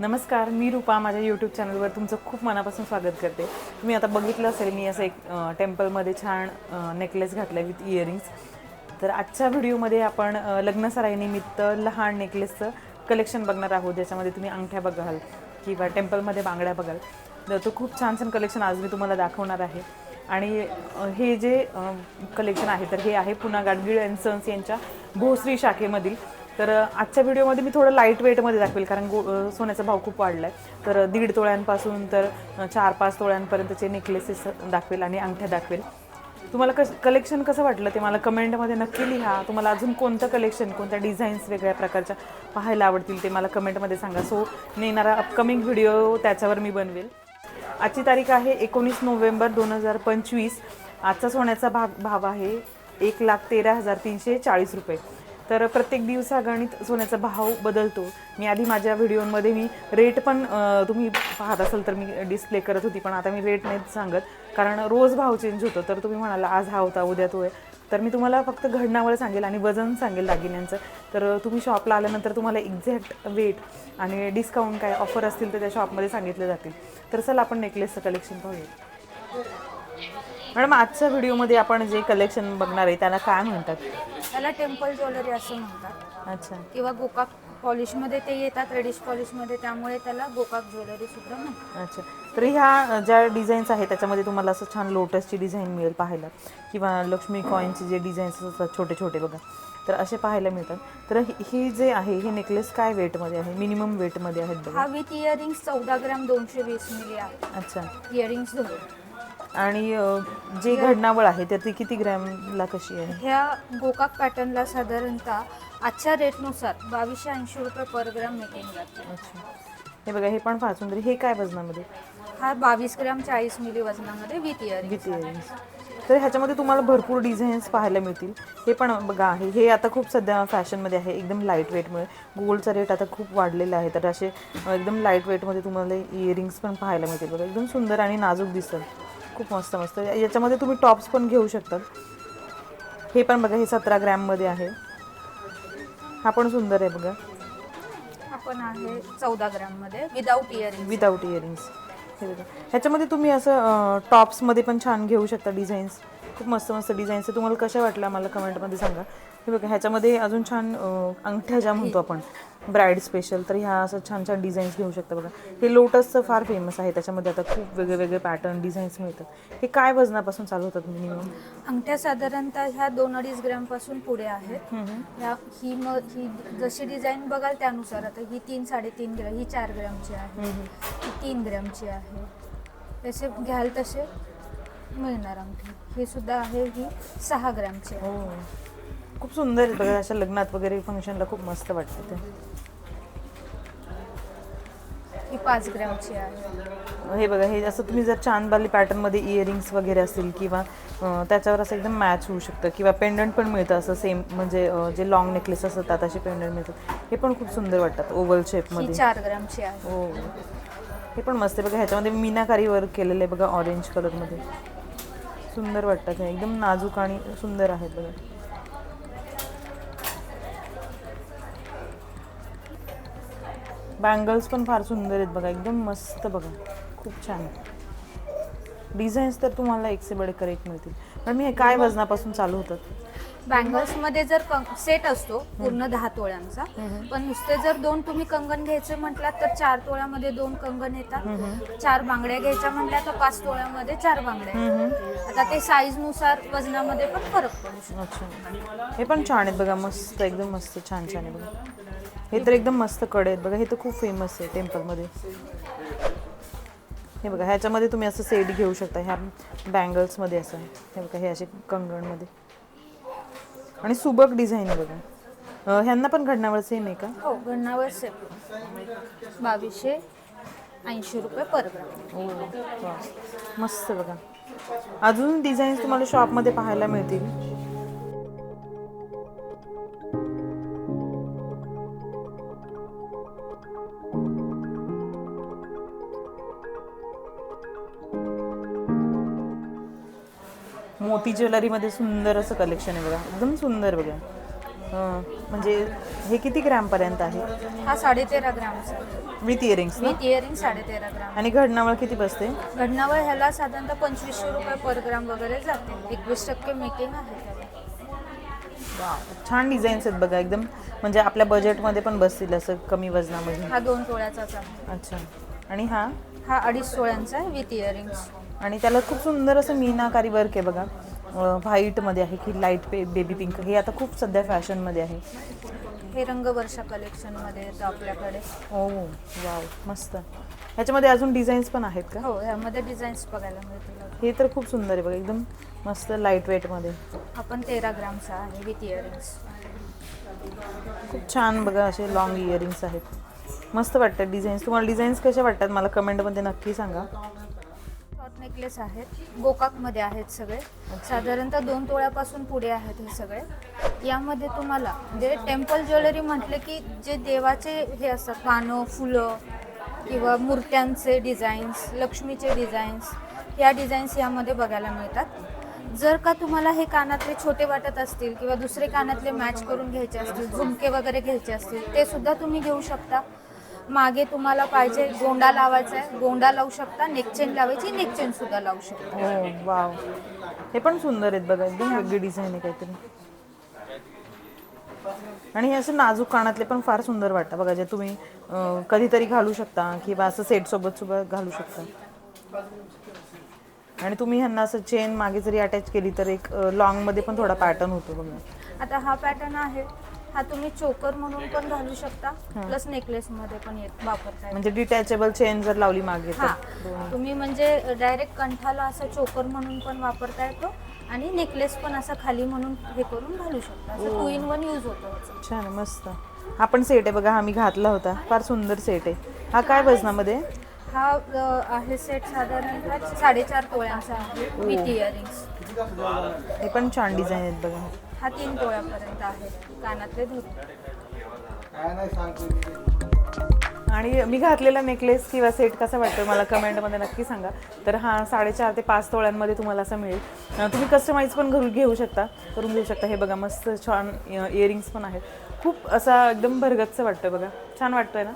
नमस्कार मी रूपा माझ्या यूट्यूब चॅनलवर तुमचं खूप मनापासून स्वागत करते. तुम्ही आता बघितलं असेल मी असं एक टेम्पलमध्ये छान नेकलेस घातला विथ इयरिंग्स तर आजच्या व्हिडिओमध्ये आपण लग्नसराईनिमित्त लहान नेकलेसचं कलेक्शन बघणार आहोत. ज्याच्यामध्ये तुम्ही अंगठ्या बघाल किंवा टेम्पलमध्ये बांगड्या बघाल. तर तो खूप छान छान कलेक्शन आज मी तुम्हाला दाखवणार आहे. आणि हे जे कलेक्शन आहे तर हे आहे पुन्हा गाडगीळ अँड सन्स यांच्या भोसरी शाखेमधील तर आजच्या व्हिडिओमध्ये मी थोडं लाइट वेटमध्ये दाखवेल कारण गो सोन्याचा भाव खूप वाढला आहे तर दीड तोळ्यांपासून तर चार पाच तोळ्यांपर्यंतचे नेकलेसेस दाखवेल आणि अंगठ्या दाखवेल. तुम्हाला कस कलेक्शन कसं वाटलं ते मला कमेंटमध्ये नक्की लिहा. तुम्हाला अजून कोणतं कलेक्शन कोणत्या डिझाईन्स वेगळ्या प्रकारच्या पाहायला आवडतील ते मला कमेंटमध्ये सांगा. सो येणारा अपकमिंग व्हिडिओ त्याच्यावर मी बनवेल. आजची तारीख आहे एकोणीस नोव्हेंबर दोन हजार पंचवीस. आजचा सोन्याचा भाग भाव आहे एक लाख तेरा हजार तीनशे चाळीस रुपये. तर प्रत्येक दिवसागणित सोन्याचा भाव बदलतो. मी आधी माझ्या व्हिडिओमध्ये मी रेट पण तुम्ही पाहत असाल तर मी डिस्प्ले करत होती पण आता मी रेट नाहीत सांगत. कारण रोज भाव चेंज होतो. तर तुम्ही म्हणाला आज हा होता उद्या तो आहे. तर मी तुम्हाला फक्त घडणावळ सांगेल आणि वजन सांगेल दागिन्यांचं. तर तुम्ही शॉपला आल्यानंतर तुम्हाला एक्झॅक्ट वेट आणि डिस्काउंट काय ऑफर असतील तर त्या शॉपमध्ये सांगितले जातील. तर चला आपण नेकलेसचं कलेक्शन पाहूया. मॅडम आजच्या व्हिडिओमध्ये आपण जे कलेक्शन बघणार आहे त्याला काय म्हणतात? त्याला टेम्पल ज्वेलरी असं म्हणतात. अच्छा. किंवा गोकाक पॉलिशमध्ये ते येतात रेडिश पॉलिशमध्ये त्यामुळे त्याला गोकाक ज्वेलरी सुद्धा म्हणतात. अच्छा. तर ह्या ज्या डिझाईन्स आहेत त्याच्यामध्ये तुम्हाला असं छान लोटसची डिझाईन मिळेल पाहायला. किंवा लक्ष्मी कॉईनचे जे डिझाईन्स असतात छोटे छोटे बघा तर असे पाहायला मिळतात. तर ही- ही जे आहे हे नेकलेस काय वेटमध्ये आहे? मिनिमम वेटमध्ये आहेत बघा. हा विथ इयरिंग्स चौदा ग्राम दोनशे वीस मिली आहे. अच्छा. इयरिंग्स धरून. आणि जे घडणावळ आहे तर ती किती ग्रॅमला कशी आहे? ह्या गोकाक पॅटर्नला साधारणतः आजच्या रेटनुसार बावीसशे ऐंशी रुपये पर ग्राम मेकिंग अच्छा. हे बघा हे पण फार सुंदर. हे काय वजनामध्ये? हा बावीस ग्राम चाळीस मिली वजनामध्ये विथ इयरिंग विथ इयरिंग्स तर ह्याच्यामध्ये तुम्हाला भरपूर डिझाईन्स पाहायला मिळतील. हे पण बघा आहे. हे आता खूप सध्या फॅशनमध्ये आहे. एकदम लाइट वेटमुळे गोल्डचा रेट आता खूप वाढलेला आहे. तर असे एकदम लाइट वेटमध्ये तुम्हाला इयरिंग्स पण पाहायला मिळतील. बघा एकदम सुंदर आणि नाजूक दिसतात. खूप मस्त मस्त. याच्यामध्ये तुम्ही टॉप्स पण घेऊ शकतात. हे पण बघा हे सतरा ग्रॅममध्ये आहे. हा पण सुंदर आहे बघा. आपण आहे चौदा ग्राममध्ये विदाऊट इयरिंग विदाऊट इयरिंग्स हे बघा. ह्याच्यामध्ये तुम्ही असं टॉप्समध्ये पण छान घेऊ शकता डिझाईन्स खूप मस्त मस्त डिझाईन्स आहे. तुम्हाला कशा वाटल्या मला कमेंटमध्ये सांगा. हे बघा ह्याच्यामध्ये अजून छान अंगठ्या ज्या म्हणतो आपण ब्राईड स्पेशल तर ह्या असं छान छान डिझाईन्स घेऊ शकता बघा. हे लोटसचं फार फेमस आहे त्याच्यामध्ये आता खूप वेगळे वेगळे पॅटर्न डिझाईन्स मिळतात. हे काय वजनापासून चालू होतात मिनिमम अंगठ्या साधारणतः ह्या दोन अडीच ग्रॅमपासून पुढे आहेत. ह्या ही मग ही जशी डिझाईन बघाल त्यानुसार आता ही तीन साडेतीन ग्रॅम ही चार ग्रॅमची आहे. ही तीन ग्रॅमची आहे. तसे घ्याल तसे मिळणार अंगठी. ही सुद्धा आहे ही सहा ग्रॅमची आहे. हो. खूप सुंदर आहे बघा अशा लग्नात वगैरे फंक्शनला खूप मस्त वाटतं ते. ही पाच ग्रॅमची आहे. हे बघा हे असं तुम्ही जर चांदबाली पॅटर्नमध्ये इयरिंग्स वगैरे असतील किंवा त्याच्यावर असं एकदम मॅच होऊ शकतं किंवा पेंडंट पण मिळतं असं सेम म्हणजे जे लॉंग नेकलेस असतात असे पेंडंट मिळतात. हे पण खूप सुंदर वाटतात ओव्हल शेपमध्ये चार ग्रॅमची आहे. हो. हे पण मस्त आहे बघा ह्याच्यामध्ये मीनाकारी वर्क केलेलं आहे बघा ऑरेंज कलरमध्ये सुंदर वाटतात हे एकदम नाजूक आणि सुंदर आहेत बघा. बँगल्स पण फार सुंदर आहेत बघा. एकदम मस्त बघा. खूप छान डिझाईन्स तर तुम्हाला एक से बडे करेक्ट मिळतील. पण मी हे काय वजनापासून चालू होतात बँगल्समध्ये जर सेट असतो पूर्ण दहा तोळ्यांचा पण नुसते जर दोन तुम्ही कंगन घ्यायचे म्हटलात तर चार तोळ्यामध्ये दोन कंगन येतात. चार बांगड्या घ्यायच्या म्हटल्या तर पाच तोळ्यामध्ये चार बांगड्या. आता ते साईजनुसार वजनामध्ये पण फरक पडू शकतो. अच्छा. हे पण छान आहेत बघा. मस्त एकदम मस्त छान छान आहे बघा. हे तर एकदम मस्त कडे आहेत. बघा हे तर खूप फेमस आहे टेम्पलमध्ये. हे बघा ह्याच्यामध्ये तुम्ही असं सेट घेऊ शकता. ह्या बँगल्समध्ये असं. हे बघा हे असे कंगणमध्ये. आणि सुबक डिझाईन आहे बघा. ह्यांना पण घडण्यावर सेम आहे का? हो गणावर सेट बावीसशे ऐंशी रुपये पर ग्राम. मस्त बघा. अजून डिझाईन्स तुम्हाला शॉपमध्ये पाहायला मिळतील. मोती ज्वेलरीमध्ये सुंदर असं कलेक्शन आहे बघा. एकदम सुंदर बघा. म्हणजे हे किती ग्रॅमपर्यंत आहे? हा साडेतेरा ग्रामचा विथ इयरिंग्स ना? विथ इयरिंग साडे तेरा ग्राम आणि घडणावळ किती बसते? घडणावर ह्याला साधारणतः पंचवीसशे रुपये पर ग्राम वगैरे जाते. एकवीस टक्के मेकिंग आहे. त्याला छान डिझाईन्स आहेत बघा एकदम. म्हणजे आपल्या बजेटमध्ये पण बसतील असं कमी वजनामध्ये. हा दोन तोळ्याचाच आहे. अच्छा. आणि हा? हा अडीच तोळ्यांचा आहे विथ इयरिंग्स आणि त्याला खूप सुंदर असं मीनाकारी वर्क आहे बघा. व्हाईटमध्ये आहे की लाइट पे बेबी पिंक. हे आता खूप सध्या फॅशनमध्ये आहे. हे रंगवर्षा कलेक्शनमध्ये येतं आपल्याकडे. ओ वाव मस्त. ह्याच्यामध्ये अजून डिझाईन्स पण आहेत का? हो ह्यामध्ये डिझाईन्स बघायला मिळतील हे तर खूप सुंदर आहे बघा एकदम मस्त लाइट वेटमध्ये. आपण तेरा ग्रामचा आहे विथ इयरिंग्स. खूप छान बघा असे लॉंग इयरिंग्स आहेत. मस्त वाटतात डिझाईन्स. तुम्हाला डिझाईन्स कशा वाटतात? मला कमेंटमध्ये नक्की सांगा. शॉर्ट नेकलेस आहेत. गोकाकमध्ये आहेत सगळे. साधारणतः दोन तोळ्यापासून पुढे आहेत हे सगळे. यामध्ये तुम्हाला म्हणजे टेम्पल ज्वेलरी म्हटले की जे देवाचे हे असतात पानं फुलं किंवा मूर्त्यांचे डिझाईन्स लक्ष्मीचे डिझाईन्स या डिझाईन्स यामध्ये बघायला मिळतात. जर का तुम्हाला हे कानातले छोटे वाटत असतील किंवा दुसरे कानातले मॅच करून घ्यायचे असतील झुमके वगैरे घ्यायचे असतील ते सुद्धा तुम्ही घेऊ शकता. मागे तुम्हाला पाहिजे गोंडा लावायचा आहे. गोंडा लावू शकता नेकचेन लावायची नेकचेन सुद्धा लावू शकता. हो वाव. हे पण सुंदर आहेत बघा एकदम वेगळी डिझाईन आहे काहीतरी. आणि हे असं नाजूक कानातले पण फार सुंदर वाटतं बघा जे तुम्ही अं, कधीतरी घालू शकता किंवा असं सेट सोबत सोबत घालू शकता. आणि तुम्ही ह्यांना असं चेन मागे जरी अटॅच केली तर एक लॉंगमध्ये पण थोडा पॅटर्न होतो बघा. आता हा पॅटर्न आहे. हा तुम्ही चोकर म्हणून पण घालू शकता. प्लस नेकलेस मध्ये पण येत वापरता म्हणजे डिटॅचेबल चेन जर लावली मागे हा. तुम्ही म्हणजे डायरेक्ट कंठाला असं चोकर म्हणून पण वापरता येतो. आणि नेकलेस पण असं खाली म्हणून हे करून घालू शकता. असं टू इन वन यूज होतो. छान मस्त. हा पण सेट आहे बघा हा मी घातला होता. फार सुंदर सेट आहे. हा काय वजनामध्ये? हा अ, आहे सेट साधारणतः साडेचार तोळ्यांचा आहे. विथ इयरिंग्स हे पण छान डिझाईन आहेत बघा. हा तीन तोळ्यापर्यंत आहे. कानातले धोतर आणि मी घातलेला नेकलेस किंवा सेट कसा वाटतो मला कमेंटमध्ये नक्की सांगा. तर हा साडेचार ते पाच तोळ्यांमध्ये तुम्हाला असं मिळेल. तुम्ही कस्टमाइज पण घरून घेऊ शकता. करून घेऊ शकता. हे बघा मस्त छान इयरिंग्स पण आहेत. खूप असा एकदम भरगतचं वाटतं बघा. छान वाटतंय ना?